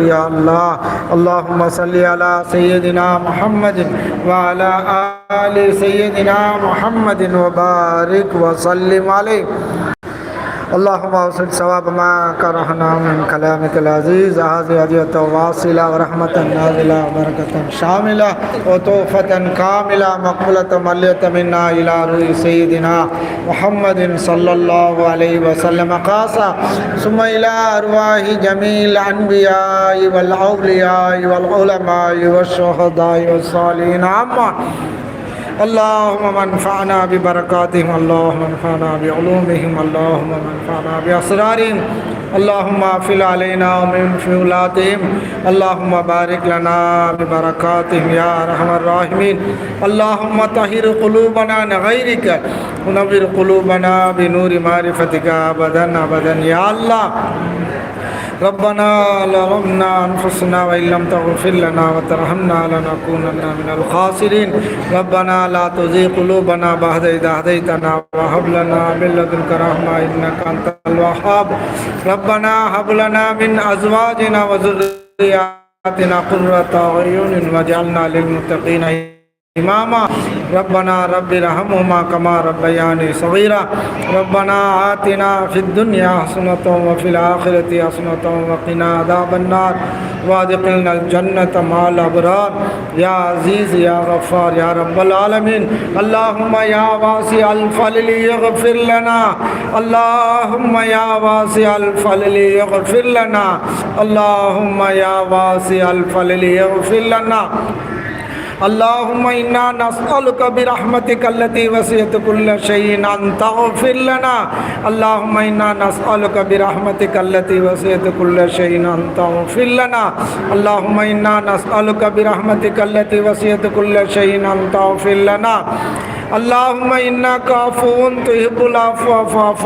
يا الله، اللهم صل على سيدنا محمد وعلى آل سيدنا محمد وبارك وسلم عليه اللهم اوصل ثواب ما كرهنا من كلامك العزيز. هذه هدية واصلة ورحمة نازلة وبركة شاملة وتوفة كاملة مقبولة ملية منا إلى روح سيدنا محمد صلى الله عليه وسلم. قاسا ثم إلى أرواح جميع الأنبياء والأولياء والعلماء والشهداء والصالحين. عما اللهم منفعنا ببركاتهم اللهم انفعنا بعلومهم اللهم منفعنا بأسرارهم. اللهم افل علينا ومن فولاتهم اللهم بارك لنا ببركاتهم يا أرحم الراحمين. اللهم طهر قلوبنا عن غيرك. ونور قلوبنا بنور معرفتك ابدا ابدا يا الله. ربنا ظلمنا أنفسنا وإن لم تغفر لنا وترحمنا لنكونن من الخاسرين. ربنا لا تزغ قلوبنا بعد إذ هديتنا وهب لنا من لدنك رحمة إنك أنت الوهاب. ربنا هب لنا من أزواجنا وذرياتنا قرة أعين واجعلنا للمتقين إماما. ربنا رب ارحمهما كما ربياني صغيرا. ربنا آتنا في الدنيا حسنة وفي الآخرة حسنة وقنا عذاب النار. وادخلنا الجنة مع الأبرار. يا عزيز يا غفار يا رب العالمين. اللهم يا واسع الفضل يغفر لنا. اللهم يا واسع الفضل يغفر لنا. اللهم يا واسع الفضل يغفر لنا. اللهم إنا نسألك برحمتك التي وسعت كل شيء أن تغفر لنا اللهم إنا نسألك برحمتك التي وسعت كل شيء أن تغفر لنا اللهم إنا نسألك برحمتك التي وسعت كل شيء أن تغفر لنا اللہم انا کافون تحب العفو فاف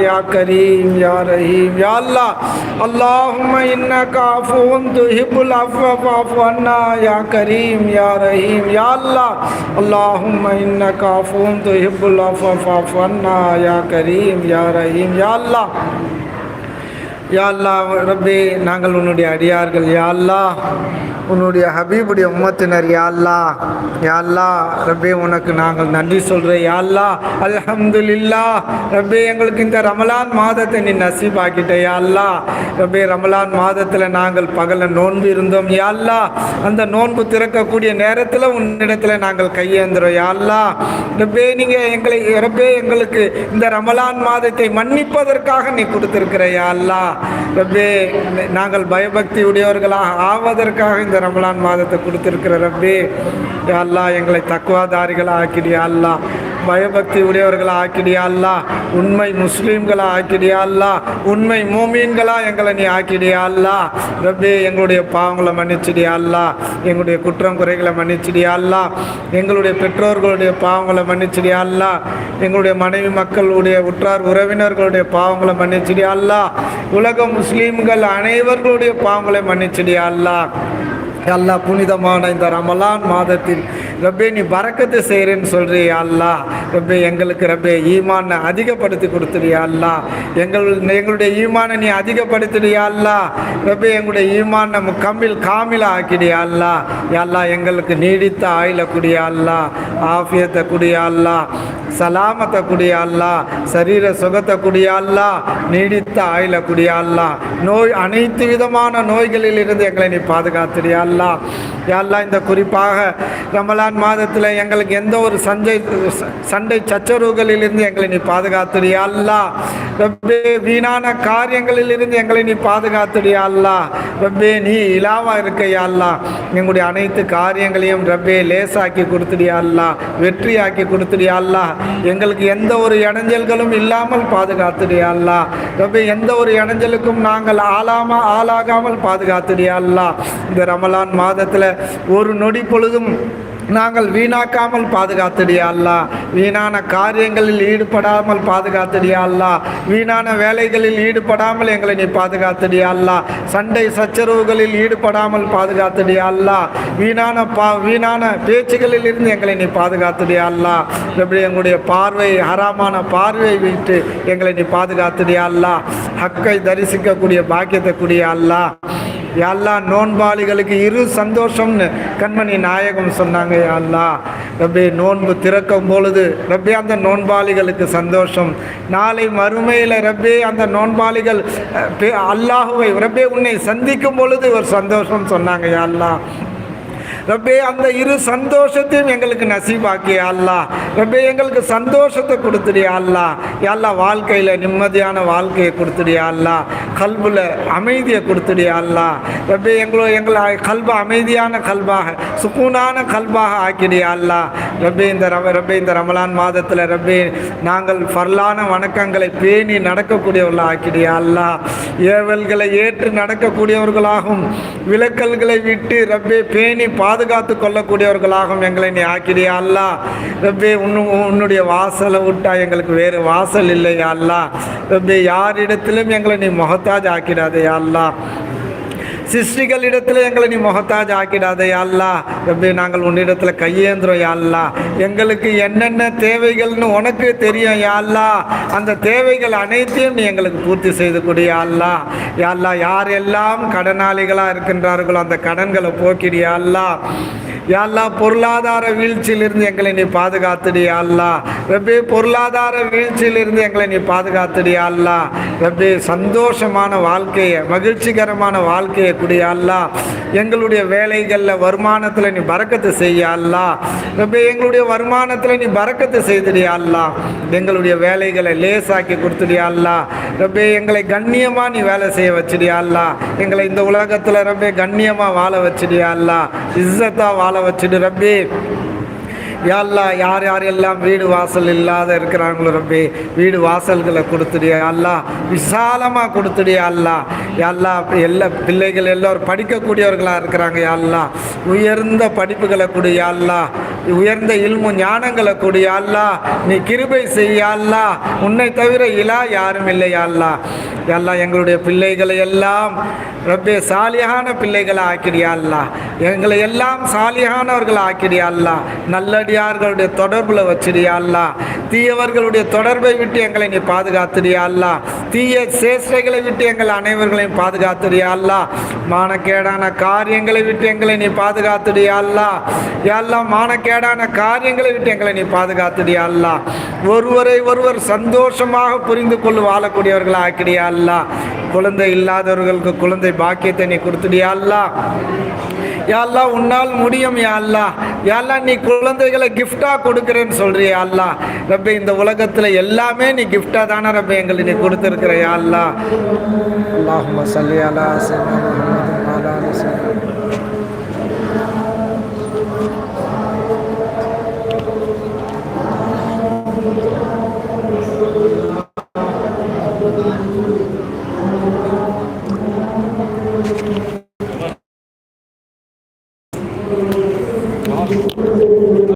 یا کریم یا رحیم یا اللہ اللہم انا کافون تحب العفو فاف یا کریم یا رحیم یا اللہ اللہم انا کافون تحب العفو فاف یا کریم یا رحیم یا اللہ யா அல்லாஹ் ரப்பே நாங்கள் உன்னுடைய அடியார்கள். யா உன்னுடைய ஹபீபுடைய உம்மத்தினர். யாழ்லா யாழ்லா யா ரப்பே உனக்கு நாங்கள் நன்றி சொல்கிறேன் யாழ்லா அல்லாஹ் அல்ஹம்துலில்லாஹ் ரப்பே எங்களுக்கு இந்த ரமலான் மாதத்தை நீ நசீபாக்கிட்ட. யாழ்லா அல்லாஹ் ரப்பே ரமலான் மாதத்தில் நாங்கள் பகல நோன்பு இருந்தோம். யாழ்லா அந்த நோன்பு திறக்கக்கூடிய நேரத்தில் உன்னிடத்தில் நாங்கள் கையேந்துறோம். யாழ்லா ரப்பே நீங்கள் எங்களை ரப்பே எங்களுக்கு இந்த ரமலான் மாதத்தை மன்னிப்பதற்காக நீ கொடுத்துருக்கிற. யாழ்லா ரப்பே நாங்கள் பயபக்தி உடையவர்களாக ஆவதற்காக இந்த ரமலான் மாதத்தை கொடுத்திருக்கிற ரப்பே. அல்லா எங்களை தக்குவாதாரிகளாக ஆக்கிடியா அல்லாஹ். பயபக்தி உடையவர்களா ஆக்கிடியா அல்லா. உண்மை முஸ்லீம்களா ஆக்கிடியா அல்லா. உண்மை மூமீன்களா எங்களை நீ ஆக்கிடியா அல்லா. ரப்பே எங்களுடைய பாவங்களை மன்னிச்சிடியா அல்லா. எங்களுடைய குற்றம் குறைகளை மன்னிச்சிடியா அல்லா. எங்களுடைய பெற்றோர்களுடைய பாவங்களை மன்னிச்சிடியா அல்லா. எங்களுடைய மனைவி மக்களுடைய உற்றார் உறவினர்களுடைய பாவங்களை மன்னிச்சிடியா அல்லா. உலக முஸ்லீம்கள் அனைவர்களுடைய பாவங்களை மன்னிச்சிடியா அல்லா. அல்லா புனிதமான இந்த ரமலான் மாதத்தில் ரப்பே நீ பறக்கத்து செய்கிறேன்னு சொல்கிறியா அல்லா? ரப்பே எங்களுக்கு ரப்பே ஈமானை அதிகப்படுத்தி கொடுத்துறியா அல்லா. எங்கள் எங்களுடைய ஈமானை நீ அதிகப்படுத்துறியா அல்லா. ரப்பே எங்களுடைய ஈமானை கம்மில் காமில ஆக்கிடியா அல்லா. அல்லா எங்களுக்கு நீடித்த ஆயில குடியா அல்லா. ஆஃபியத்தை குடியா அல்லா. சலாமத்தை குடியா அல்லா. சரீர சுகத்தை குடியா அல்லா. நீடித்த ஆயில குடியா அல்லா. நோய் அனைத்து விதமான நோய்களில் இருந்து எங்களை நீ பாதுகாத்துறியா அல்லா. யாழ்லா இந்த குறிப்பாக ரமலான் மாதத்தில் எங்களுக்கு எந்த ஒரு சஞ்சை சண்டை சச்சரவுகளில் இருந்து எங்களை நீ பாதுகாத்துடியா அல்லா. ரப்பே வீணான காரியங்களில் இருந்து எங்களை நீ பாதுகாத்துடியா அல்லா. ரப்பே நீ இலாவா இருக்கையா அல்லா. எங்களுடைய அனைத்து காரியங்களையும் ரப்பே லேசாக்கி கொடுத்துடியா அல்லா. வெற்றியாக்கி கொடுத்துடியா அல்லா. எங்களுக்கு எந்த ஒரு இடைஞ்சல்களும் இல்லாமல் பாதுகாத்துடியா அல்லா. ரப்பே எந்த ஒரு இடைஞ்சலுக்கும் நாங்கள் ஆளாம ஆளாகாமல் பாதுகாத்துடியா அல்லா. இந்த ரமலான் மாதத்தில் ஒரு நொடி பொழுதும் நாங்கள் வீணாக்காமல் பாதுகாத்துடியா அல்லா? வீணான காரியங்களில் ஈடுபடாமல் பாதுகாத்துடியா அல்லா? வீணான வேலைகளில் ஈடுபடாமல் எங்களை நீ பாதுகாத்துடியா அல்லா? சண்டை சச்சரவுகளில் ஈடுபடாமல் பாதுகாத்துடியா அல்லா? வீணான பா வீணான பேச்சுகளில் இருந்து எங்களை நீ பாதுகாத்துடியா அல்லா? எப்படி எங்களுடைய பார்வை ஹராமான பார்வையை விட்டு எங்களை நீ பாதுகாத்துடியா அல்லா? ஹக்கை தரிசிக்கக்கூடிய பாக்கியத்தை கூடிய அல்லா? யாழ்லா நோன்பாளிகளுக்கு இரு சந்தோஷம்னு கண்மணி நாயகம் சொன்னாங்க யாழ்லா ரப்பே நோன்பு திறக்கும் பொழுது ரப்பே அந்த நோன்பாளிகளுக்கு சந்தோஷம். நாளை மறுமையில் ரப்பே அந்த நோன்பாளிகள் அல்லாஹுவை ரப்பே உன்னை சந்திக்கும் பொழுது ஒரு சந்தோஷம் சொன்னாங்க யாழ்லா ரப்பே அந்த இரு சந்தோஷத்தையும் எங்களுக்கு நசீபாக்கிய அல்லா ரப்பே எங்களுக்கு சந்தோஷத்தை கொடுத்துடியா அல்லா எல்லா வாழ்க்கையில் நிம்மதியான வாழ்க்கையை கொடுத்துடியா அல்லா கல்பில் அமைதியை கொடுத்துடியா அல்லா ரப்பே எங்களோ எங்களை கல்ப அமைதியான கல்பாக சுக்கூனான கல்பாக ஆக்கிடியா அல்லா ரப்பே இந்த ரம ரப்பே இந்த ரமலான் மாதத்தில் ரப்பே நாங்கள் பரலான வணக்கங்களை பேணி நடக்கக்கூடியவர்களாக ஆக்கிடியா அல்லா ஏவல்களை ஏற்று நடக்கக்கூடியவர்களாகும். விலக்கல்களை விட்டு ரப்பே பேணி பா பாதுகாத்து கொள்ளக்கூடியவர்களாகவும் எங்களை நீ ஆக்கிடியா அல்லா? ரப்பே உன்னு உன்னுடைய வாசலை விட்டா எங்களுக்கு வேறு வாசல் இல்லையா அல்லா? ரப்பே யாரிடத்திலும் எங்களை நீ மொகத்தாஜ் ஆக்கிடாதே அல்லா? சிருஷ்டிகளிடத்தில் எங்களை நீ முகத்தாஜ் ஆக்கிடாதே அல்லா எப்படி நாங்கள் உன்னிடத்தில் கையேந்துறோம் யாழ்லா எங்களுக்கு என்னென்ன தேவைகள்னு உனக்கு தெரியும் யாழ்லா அந்த தேவைகள் அனைத்தையும் நீ எங்களுக்கு பூர்த்தி செய்து கொடு யா அல்லா யா யாரெல்லாம் கடனாளிகளாக இருக்கின்றார்களோ அந்த கடன்களை போக்கிடியா அல்லா யா பொருளாதார வீழ்ச்சியிலிருந்து எங்களை நீ பாதுகாத்துடி அல்லா ரப்பே பொருளாதார வீழ்ச்சியிலிருந்து எங்களை நீ பாதுகாத்துடி அல்லா ரப்பே சந்தோஷமான வாழ்க்கையை மகிழ்ச்சிகரமான வாழ்க்கையை குடியா அல்லா எங்களுடைய வேலைகளில் வருமானத்தில் நீ பறக்கத்து செய்ய அல்லா ரப்பே எங்களுடைய வருமானத்தில் நீ பறக்கத்து செய்துடியா அல்லா எங்களுடைய வேலைகளை லேசாக்கி கொடுத்துடியா அல்லா ரப்பே எங்களை கண்ணியமாக நீ வேலை செய்ய வச்சிடியா அல்லா எங்களை இந்த உலகத்தில் ரப்பே கண்ணியமாக வாழ வச்சிடியா அல்லா இஸ்ஸத்தாக வாழ வச்சிடு ரப்பே. யாழ்லா யார் யாரெல்லாம் வீடு வாசல் இல்லாத இருக்கிறாங்களோ ரப்பே வீடு வாசல்களை கொடுத்துடியா அல்லா விசாலமாக கொடுத்துடியா அல்லா யாழ்லா எல்லா பிள்ளைகள் எல்லோரும் படிக்கக்கூடியவர்களாக இருக்கிறாங்க யாழ்லா உயர்ந்த படிப்புகளை கொடு யாழ்லா உயர்ந்த இல்மு ஞானங்களை கொடு யாழ்லா நீ கிருபை செய்யால்லா உன்னை தவிர இலா யாரும் இல்லை யாழ்லா எல்லாம் எங்களுடைய பிள்ளைகளை எல்லாம் ரப்பே சாலியான பிள்ளைகளை ஆக்கிறியா அல்லா எங்களை எல்லாம் சாலியானவர்களை ஆக்கிறியா அல்லா நல்லடியார்களுடைய தொடர்பில் வச்சிடியா அல்லா தீயவர்களுடைய தொடர்பை விட்டு எங்களை நீ பாதுகாத்துடியா அல்லா தீய சேஷ்டைகளை விட்டு எங்கள் அனைவர்களையும் பாதுகாத்துடியா அல்லா மானக்கேடான காரியங்களை விட்டு எங்களை நீ பாதுகாத்துடியா அல்லா எல்லாம் மானக்கேடான காரியங்களை விட்டு எங்களை நீ பாதுகாத்துடியா அல்லா ஒருவரை ஒருவர் சந்தோஷமாக புரிந்து கொள்ளு வாழக்கூடியவர்களை ஆக்கிடியா அல்லா. குழந்தை இல்லாதவர்களுக்கு குழந்தை பாக்கியத்தை நீ கொடுத்துடியா அல்லா. யாழ்லா உன்னால் முடியும் யா யாழ்லா நீ குழந்தைகளை கிஃப்டாக கொடுக்குறேன்னு சொல்றியா அல்லா. ரப்ப இந்த உலகத்துல எல்லாமே நீ கிஃப்டாக தானே ரப்ப எங்களுக்கு நீ கொடுத்துருக்குற யாழ்லா அல்லா. அல்லாஹும்ம அலா